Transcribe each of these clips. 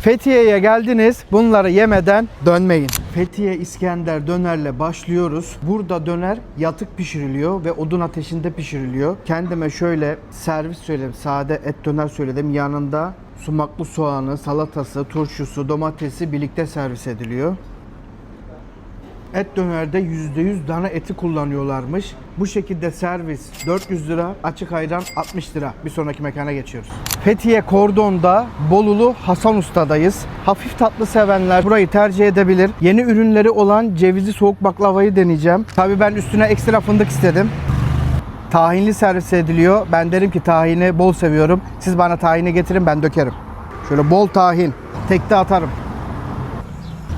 Fethiye'ye geldiniz. Bunları yemeden dönmeyin. Fethiye İskender dönerle başlıyoruz. Burada döner yatık pişiriliyor ve odun ateşinde pişiriliyor. Kendime şöyle servis söyledim. Sade et döner söyledim. Yanında sumaklı soğanı, salatası, turşusu, domatesi birlikte servis ediliyor. Et dönerde %100 dana eti kullanıyorlarmış. Bu şekilde servis 400 lira, açık ayran 60 lira. Bir sonraki mekana geçiyoruz. Fethiye Kordon'da Bolulu Hasan Usta'dayız. Hafif tatlı sevenler burayı tercih edebilir. Yeni ürünleri olan cevizli soğuk baklavayı deneyeceğim. Tabii ben üstüne ekstra fındık istedim. Tahinli servis ediliyor. Ben derim ki tahini bol seviyorum. Siz bana tahini getirin ben dökerim. Şöyle bol tahin. Tekte atarım.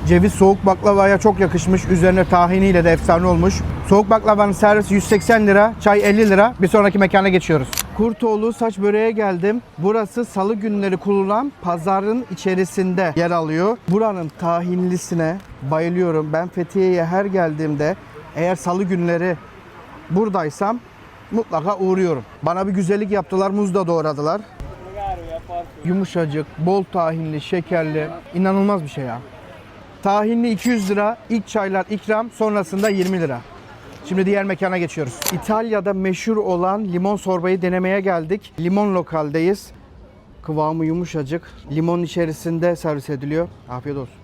Ceviz soğuk baklavaya çok yakışmış. Üzerine tahiniyle de efsane olmuş. Soğuk baklavanın servisi 180 lira, çay 50 lira. Bir sonraki mekana geçiyoruz. Kurtoğlu saç böreğe geldim. Burası salı günleri kurulan pazarın içerisinde yer alıyor. Buranın tahinlisine bayılıyorum. Ben Fethiye'ye her geldiğimde eğer salı günleri buradaysam mutlaka uğruyorum. Bana bir güzellik yaptılar, muz da doğradılar. Yumuşacık, bol tahinli, şekerli. inanılmaz bir şey ya. Tahinli 200 lira, ilk çaylar ikram, sonrasında 20 lira. Şimdi diğer mekana geçiyoruz. İtalya'da meşhur olan limon sorbayı denemeye geldik. Limon lokaldeyiz. Kıvamı yumuşacık. Limon içerisinde servis ediliyor. Afiyet olsun.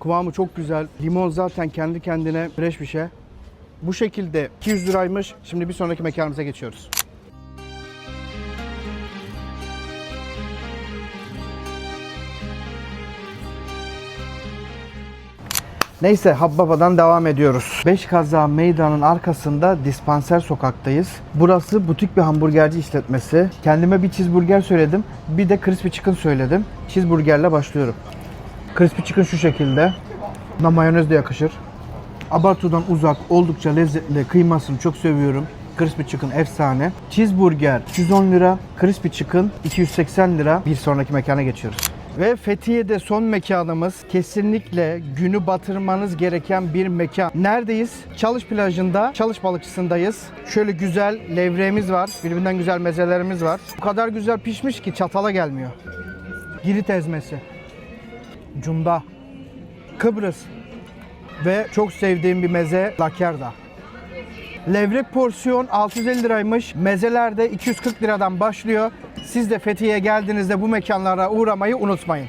Kıvamı çok güzel. Limon zaten kendi kendine fresh bir şey. Bu şekilde 200 liraymış. Şimdi bir sonraki mekanımıza geçiyoruz. Neyse Habbaba'dan devam ediyoruz. Beş Kaza Meydan'ın arkasında Dispanser sokaktayız. Burası butik bir hamburgerci işletmesi. Kendime bir cheeseburger söyledim. Bir de crispy chicken söyledim. Cheeseburgerle başlıyorum. Crispy chicken şu şekilde. Buna mayonez de yakışır. Abartıdan uzak, oldukça lezzetli. Kıymasını çok seviyorum. Crispy Chicken efsane. Cheeseburger 310 lira. Crispy Chicken 280 lira. Bir sonraki mekana geçiyoruz. Ve Fethiye'de son mekanımız kesinlikle günü batırmanız gereken bir mekan. Neredeyiz? Çalış plajında, Çalış balıkçısındayız. Şöyle güzel levreğimiz var. Birbirinden güzel mezelerimiz var. Bu kadar güzel pişmiş ki çatala gelmiyor. Girit ezmesi. Cunda. Kıbrıs. Ve çok sevdiğim bir meze lakerda. Levrek porsiyon 650 liraymış. Mezeler de 240 liradan başlıyor. Siz de Fethiye'ye geldiğinizde bu mekanlara uğramayı unutmayın.